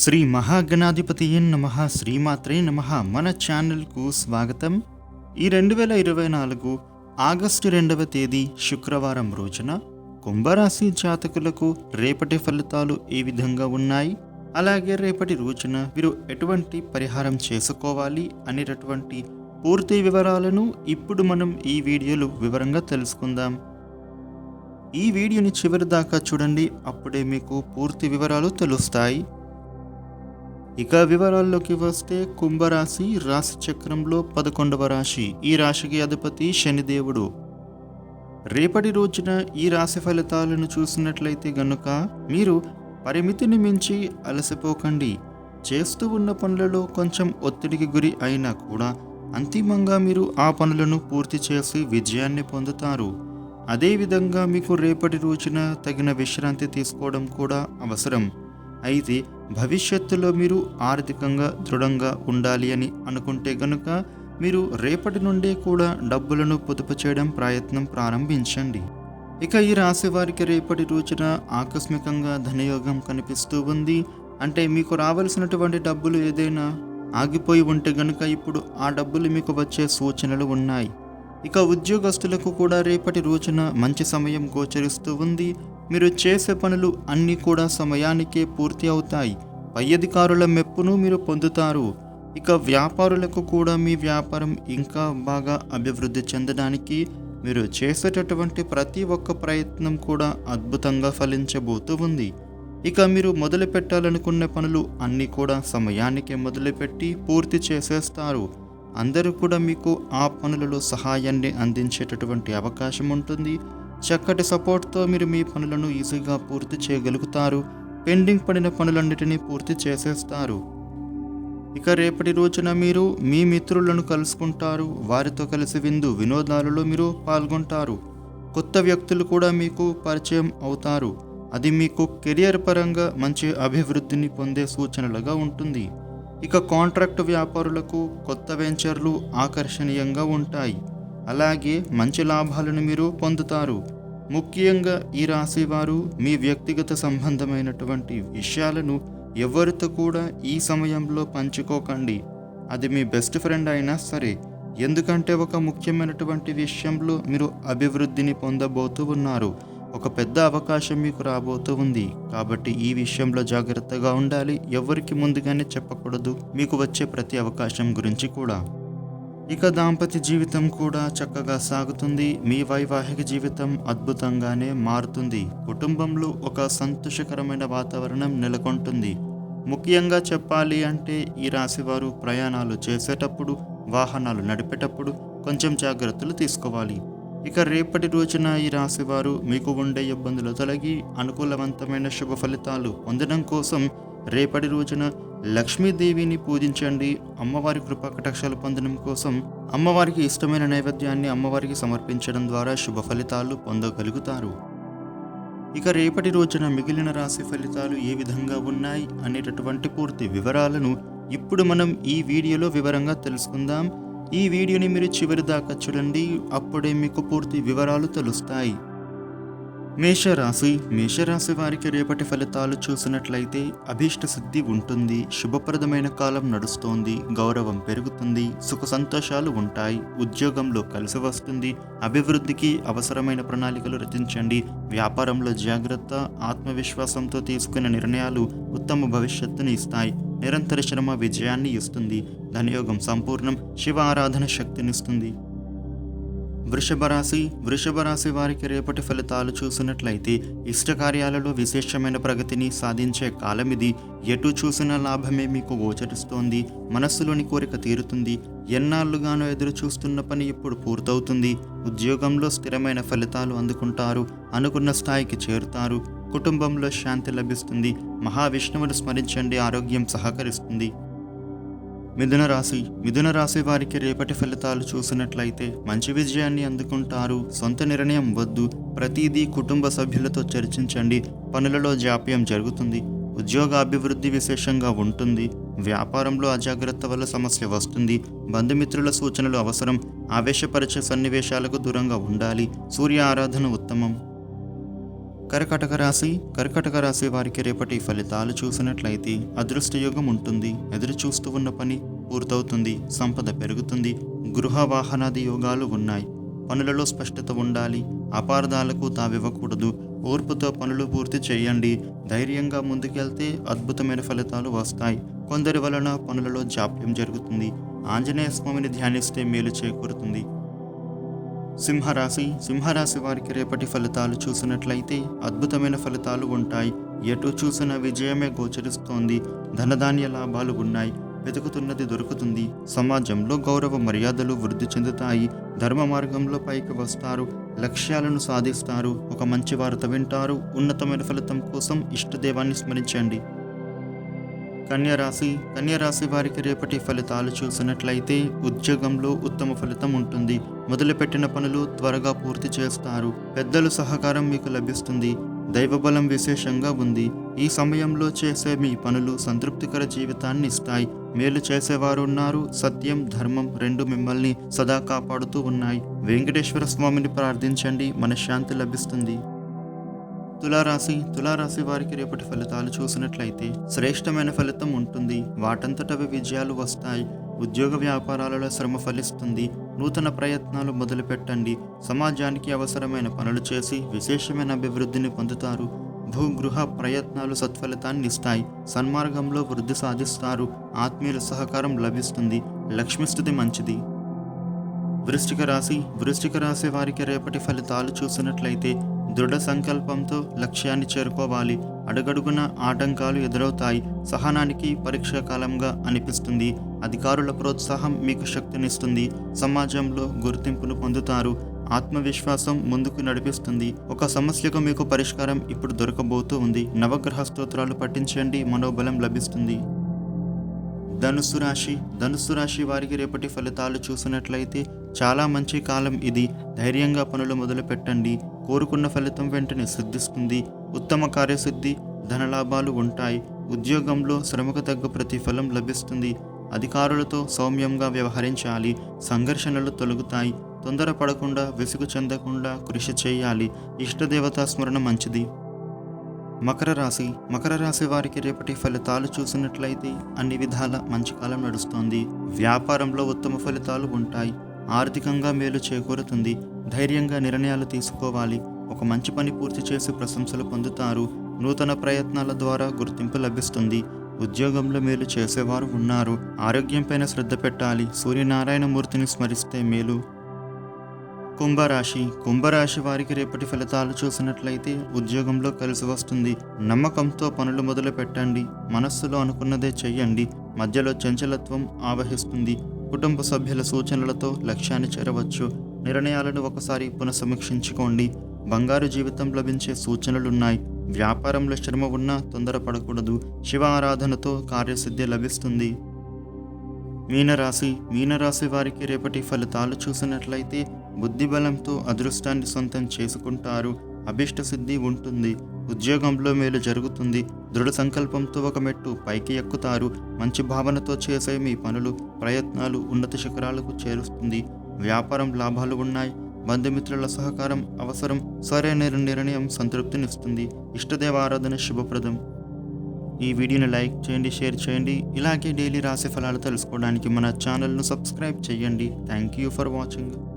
శ్రీ మహాగణాధిపతి నమ శ్రీమాత్రే నమ. మన ఛానల్కు స్వాగతం. ఈ రెండు వేల ఇరవై నాలుగు ఆగస్టు రెండవ తేదీ శుక్రవారం రోజున కుంభరాశి జాతకులకు రేపటి ఫలితాలు ఏ విధంగా ఉన్నాయి? అలాగే రేపటి రోజున వీరు ఎటువంటి పరిహారం చేసుకోవాలి అనేటటువంటి పూర్తి వివరాలను ఇప్పుడు మనం ఈ వీడియోలో వివరంగా తెలుసుకుందాం. ఈ వీడియోని చివరి దాకా చూడండి అప్పుడే మీకు పూర్తి వివరాలు తెలుస్తాయి. ఇక వివరాల్లోకి వస్తే కుంభరాశి రాశి చక్రంలో పదకొండవ రాశి. ఈ రాశికి అధిపతి శనిదేవుడు రేపటి రోజున ఈ రాశి ఫలితాలను చూసినట్లయితే గనుక మీరు పరిమితిని మించి అలసిపోకండి. చేస్తూ ఉన్న పనులలో కొంచెం ఒత్తిడికి గురి అయినా కూడా అంతిమంగా మీరు ఆ పనులను పూర్తి చేసి విజయాన్ని పొందుతారు. అదేవిధంగా మీకు రేపటి రోజున తగిన విశ్రాంతి తీసుకోవడం కూడా అవసరం. అయితే భవిష్యత్తులో మీరు ఆర్థికంగా దృఢంగా ఉండాలి అని అనుకుంటే గనుక మీరు రేపటి నుండే కూడా డబ్బులను పొదుపు చేయడం ప్రయత్నం ప్రారంభించండి. ఇక ఈ రాశి వారికి రేపటి రోజున ఆకస్మికంగా ధనయోగం కనిపిస్తూ ఉంది. అంటే మీకు రావాల్సినటువంటి డబ్బులు ఏదైనా ఆగిపోయి ఉంటే గనుక ఇప్పుడు ఆ డబ్బులు మీకు వచ్చే సూచనలు ఉన్నాయి. ఇక ఉద్యోగస్తులకు కూడా రేపటి రోజున మంచి సమయం గోచరిస్తూ ఉంది. మీరు చేసే పనులు అన్నీ కూడా సమయానికే పూర్తి అవుతాయి. పై అధికారుల మెప్పును మీరు పొందుతారు. ఇక వ్యాపారులకు కూడా మీ వ్యాపారం ఇంకా బాగా అభివృద్ధి చెందడానికి మీరు చేసేటటువంటి ప్రతి ఒక్క ప్రయత్నం కూడా అద్భుతంగా ఫలించబోతూ ఉంది. ఇక మీరు మొదలు పెట్టాలనుకున్న పనులు అన్నీ కూడా సమయానికి మొదలుపెట్టి పూర్తి చేసేస్తారు. అందరూ కూడా మీకు ఆ పనులలో సహాయాన్ని అందించేటటువంటి అవకాశం ఉంటుంది. చక్కటి సపోర్ట్తో మీరు మీ పనులను ఈజీగా పూర్తి చేయగలుగుతారు. పెండింగ్ పడిన పనులన్నిటినీ పూర్తి చేసేస్తారు. ఇక రేపటి రోజున మీరు మీ మిత్రులను కలుసుకుంటారు. వారితో కలిసి విందు వినోదాలలో మీరు పాల్గొంటారు. కొత్త వ్యక్తులు కూడా మీకు పరిచయం అవుతారు. అది మీకు కెరియర్ పరంగా మంచి అభివృద్ధిని పొందే సూచనలుగా ఉంటుంది. ఇక కాంట్రాక్ట్ వ్యాపారులకు కొత్త వెంచర్లు ఆకర్షణీయంగా ఉంటాయి. అలాగే మంచి లాభాలను మీరు పొందుతారు. ముఖ్యంగా ఈ రాశి వారు మీ వ్యక్తిగత సంబంధమైనటువంటి విషయాలను ఎవరితో కూడా ఈ సమయంలో పంచుకోకండి. అది మీ బెస్ట్ ఫ్రెండ్ అయినా సరే ఎందుకంటే ఒక ముఖ్యమైనటువంటి విషయంలో మీరు అభివృద్ధిని పొందబోతూ ఉన్నారు. ఒక పెద్ద అవకాశం మీకు రాబోతూ ఉంది. కాబట్టి ఈ విషయంలో జాగ్రత్తగా ఉండాలి. ఎవరికి ముందుగానే చెప్పకూడదు. మీకు వచ్చే ప్రతి అవకాశం గురించి కూడా. ఇక దాంపత్య జీవితం కూడా చక్కగా సాగుతుంది. మీ వైవాహిక జీవితం అద్భుతంగానే మారుతుంది. కుటుంబంలో ఒక సంతోషకరమైన వాతావరణం నెలకొంటుంది. ముఖ్యంగా చెప్పాలి అంటే ఈ రాశివారు ప్రయాణాలు చేసేటప్పుడు వాహనాలు నడిపేటప్పుడు కొంచెం జాగ్రత్తలు తీసుకోవాలి. ఇక రేపటి రోజున ఈ రాశివారు మీకు ఉండే ఇబ్బందులు తొలగి అనుకూలవంతమైన శుభ ఫలితాలు పొందడం కోసం రేపటి రోజున లక్ష్మీదేవిని పూజించండి. అమ్మవారి కృపా కటాక్షాలు పొందడం కోసం అమ్మవారికి ఇష్టమైన నైవేద్యాన్ని అమ్మవారికి సమర్పించడం ద్వారా శుభ ఫలితాలు పొందగలుగుతారు. ఇక రేపటి రోజున మిగిలిన రాశి ఫలితాలు ఏ విధంగా ఉన్నాయి అనేటటువంటి పూర్తి వివరాలను ఇప్పుడు మనం ఈ వీడియోలో వివరంగా తెలుసుకుందాం. ఈ వీడియోని మీరు చివరి దాకా చూడండి. అప్పుడే మీకు పూర్తి వివరాలు తెలుస్తాయి. మేషరాశి మేషరాశి వారికి రేపటి ఫలితాలు చూసినట్లయితే అభీష్ట సిద్ధి ఉంటుంది శుభప్రదమైన కాలం నడుస్తోంది గౌరవం పెరుగుతుంది సుఖ సంతోషాలు ఉంటాయి ఉద్యోగంలో కలిసి వస్తుంది అభివృద్ధికి అవసరమైన ప్రణాళికలు రచించండి వ్యాపారంలో జాగ్రత్త ఆత్మవిశ్వాసంతో తీసుకునే నిర్ణయాలు ఉత్తమ భవిష్యత్తుని ఇస్తాయి నిరంతర శ్రమ విజయాన్ని ఇస్తుంది ధనయోగం సంపూర్ణం శివ ఆరాధన శక్తినిస్తుంది. వృషభ రాశి వృషభ రాశి వారికి రేపటి ఫలితాలు చూసినట్లయితే ఇష్టకార్యాలలో విశేషమైన ప్రగతిని సాధించే కాలం ఇది. ఎటు చూసిన లాభమే మీకు గోచరిస్తోంది. మనస్సులోని కోరిక తీరుతుంది. ఎన్నాళ్ళుగానో ఎదురు చూస్తున్న పని ఇప్పుడు పూర్తవుతుంది. ఉద్యోగంలో స్థిరమైన ఫలితాలు అందుకుంటారు. అనుకున్న స్థాయికి చేరుతారు. కుటుంబంలో శాంతి లభిస్తుంది. మహావిష్ణువును స్మరించండి. ఆరోగ్యం సహకరిస్తుంది. మిథున రాశి. మిథున రాశి వారికి రేపటి ఫలితాలు చూసినట్లయితే మంచి విజయాన్ని అందుకుంటారు. సొంత నిర్ణయం వద్దు. ప్రతిదీ కుటుంబ సభ్యులతో చర్చించండి. పనులలో జాప్యం జరుగుతుంది. ఉద్యోగ అభివృద్ధి విశేషంగా ఉంటుంది. వ్యాపారంలో అజాగ్రత్త వల్ల సమస్య వస్తుంది. బంధుమిత్రుల సూచనలు అవసరం. ఆవేశపరిచే సన్నివేశాలకు దూరంగా ఉండాలి. సూర్య ఆరాధన ఉత్తమం. కర్కటక రాశి కర్కటక రాశి వారికి రేపటి ఫలితాలు చూసినట్లయితే అదృష్టయోగం ఉంటుంది. ఎదురు చూస్తూ ఉన్న పని పూర్తవుతుంది. సంపద పెరుగుతుంది. గృహ వాహనాది యోగాలు ఉన్నాయి. పనులలో స్పష్టత ఉండాలి. అపార్థాలకు తావివ్వకూడదు. ఓర్పుతో పనులు పూర్తి చేయండి. ధైర్యంగా ముందుకెళ్తే అద్భుతమైన ఫలితాలు వస్తాయి. కొందరి వలన పనులలో జాప్యం జరుగుతుంది. ఆంజనేయ స్వామిని ధ్యానిస్తే మేలు చేకూరుతుంది. సింహరాశి సింహరాశి వారికి రేపటి ఫలితాలు చూసినట్లయితే అద్భుతమైన ఫలితాలు ఉంటాయి. ఎటు చూసిన విజయమే గోచరిస్తోంది. ధనధాన్య లాభాలు ఉన్నాయి. వెతుకుతున్నది దొరుకుతుంది. సమాజంలో గౌరవ మర్యాదలు వృద్ధి చెందుతాయి. ధర్మ మార్గంలో పైకి వస్తారు. లక్ష్యాలను సాధిస్తారు. ఒక మంచి వార్త వింటారు. ఉన్నతమైన ఫలితం కోసం ఇష్టదేవాన్ని స్మరించండి. కన్యరాశి కన్యరాశి వారికి రేపటి ఫలితాలు చూసినట్లయితే ఉద్యోగంలో ఉత్తమ ఫలితం ఉంటుంది. మొదలుపెట్టిన పనులు త్వరగా పూర్తి చేస్తారు. పెద్దల సహకారం మీకు లభిస్తుంది. దైవబలం విశేషంగా ఉంది. ఈ సమయంలో చేసే మీ పనులు సంతృప్తికర జీవితాన్ని ఇస్తాయి. మేలు చేసేవారు ఉన్నారు. సత్యం ధర్మం రెండు మిమ్మల్ని సదా కాపాడుతూ ఉన్నాయి. వెంకటేశ్వర స్వామిని ప్రార్థించండి. మనశ్శాంతి లభిస్తుంది. తులారాశి తులారాశి వారికి రేపటి ఫలితాలు చూసినట్లయితే శ్రేష్టమైన ఫలితం ఉంటుంది. వాటంతటవి విజయాలు వస్తాయి. ఉద్యోగ వ్యాపారాలలో శ్రమ ఫలిస్తుంది. నూతన ప్రయత్నాలు మొదలుపెట్టండి. సమాజానికి అవసరమైన పనులు చేసి విశేషమైన అభివృద్ధిని పొందుతారు. భూగృహ ప్రయత్నాలు సత్ఫలితాన్ని ఇస్తాయి. సన్మార్గంలో వృద్ధి సాధిస్తారు. ఆత్మీయుల సహకారం లభిస్తుంది. లక్ష్మిస్థుతి మంచిది. వృశ్చిక రాశి వృశ్చిక రాశి వారికి రేపటి ఫలితాలు చూసినట్లయితే దృఢ సంకల్పంతో లక్ష్యాన్ని చేరుకోవాలి. అడుగడుగున ఆటంకాలు ఎదురవుతాయి. సహనానికి పరీక్షా కాలంగా అనిపిస్తుంది. అధికారుల ప్రోత్సాహం మీకు శక్తినిస్తుంది. సమాజంలో గుర్తింపును పొందుతారు. ఆత్మవిశ్వాసం ముందుకు నడిపిస్తుంది. ఒక సమస్యకు మీకు పరిష్కారం ఇప్పుడు దొరకబోతూ ఉంది. నవగ్రహ స్తోత్రాలు పఠించండి. మనోబలం లభిస్తుంది. ధనుస్సు రాశి. ధనుస్సు రాశి వారికి రేపటి ఫలితాలు చూసినట్లయితే చాలా మంచి కాలం ఇది. ధైర్యంగా పనులు మొదలు పెట్టండి కోరుకున్న ఫలితం వెంటనే సిద్ధిస్తుంది. ఉత్తమ కార్యసిద్ధి ధనలాభాలు ఉంటాయి. ఉద్యోగంలో శ్రమకు తగ్గ ప్రతిఫలం లభిస్తుంది. అధికారులతో సౌమ్యంగా వ్యవహరించాలి. సంఘర్షణలు తొలగుతాయి. తొందరపడకుండా విసుగు చెందకుండా కృషి చేయాలి. ఇష్టదేవతా స్మరణ మంచిది. మకర రాశి. మకర రాశి వారికి రేపటి ఫలితాలు చూసినట్లయితే అన్ని విధాల మంచి కాలం నడుస్తోంది. వ్యాపారంలో ఉత్తమ ఫలితాలు ఉంటాయి. ఆర్థికంగా మేలు చేకూరుతుంది. ధైర్యంగా నిర్ణయాలు తీసుకోవాలి. ఒక మంచి పని పూర్తి చేసి ప్రశంసలు పొందుతారు. నూతన ప్రయత్నాల ద్వారా గుర్తింపు లభిస్తుంది. ఉద్యోగంలో మేలు చేసేవారు ఉన్నారు. ఆరోగ్యంపైన శ్రద్ధ పెట్టాలి. సూర్యనారాయణమూర్తిని స్మరిస్తే మేలు. కుంభరాశి. కుంభరాశి వారికి రేపటి ఫలితాలు చూసినట్లయితే ఉద్యోగంలో కలిసి వస్తుంది. నమ్మకంతో పనులు మొదలు పెట్టండి మనస్సులో అనుకున్నదే చెయ్యండి. మధ్యలో చంచలత్వం ఆవహిస్తుంది. కుటుంబ సభ్యుల సూచనలతో లక్ష్యాన్ని చేరవచ్చు. నిర్ణయాలను ఒకసారి పునఃసమీక్షించుకోండి. బంగారు జీవితం లభించే సూచనలున్నాయి. వ్యాపారంలో శ్రమ ఉన్నా తొందరపడకూడదు. శివ ఆరాధనతో కార్యసిద్ధి లభిస్తుంది. మీనరాశి మీనరాశి వారికి రేపటి ఫలితాలు చూసినట్లయితే బుద్ధిబలంతో అదృష్టాన్ని సొంతం చేసుకుంటారు. అభిష్ట సిద్ధి ఉంటుంది. ఉద్యోగంలో మేలు జరుగుతుంది. దృఢ సంకల్పంతో ఒక మెట్టు పైకి ఎక్కుతారు. మంచి భావనతో చేసే మీ పనులు ప్రయత్నాలు ఉన్నత శిఖరాలకు చేరుస్తుంది. వ్యాపారం లాభాలు ఉన్నాయి. బంధుమిత్రుల సహకారం అవసరం. సరైన నిర్ణయం సంతృప్తినిస్తుంది. ఇష్టదేవ ఆరాధన శుభప్రదం. ఈ వీడియోని లైక్ చేయండి షేర్ చేయండి. ఇలాగే డైలీ రాశి ఫలాలు తెలుసుకోవడానికి మన ఛానల్ను సబ్స్క్రైబ్ చేయండి. Thank you for watching.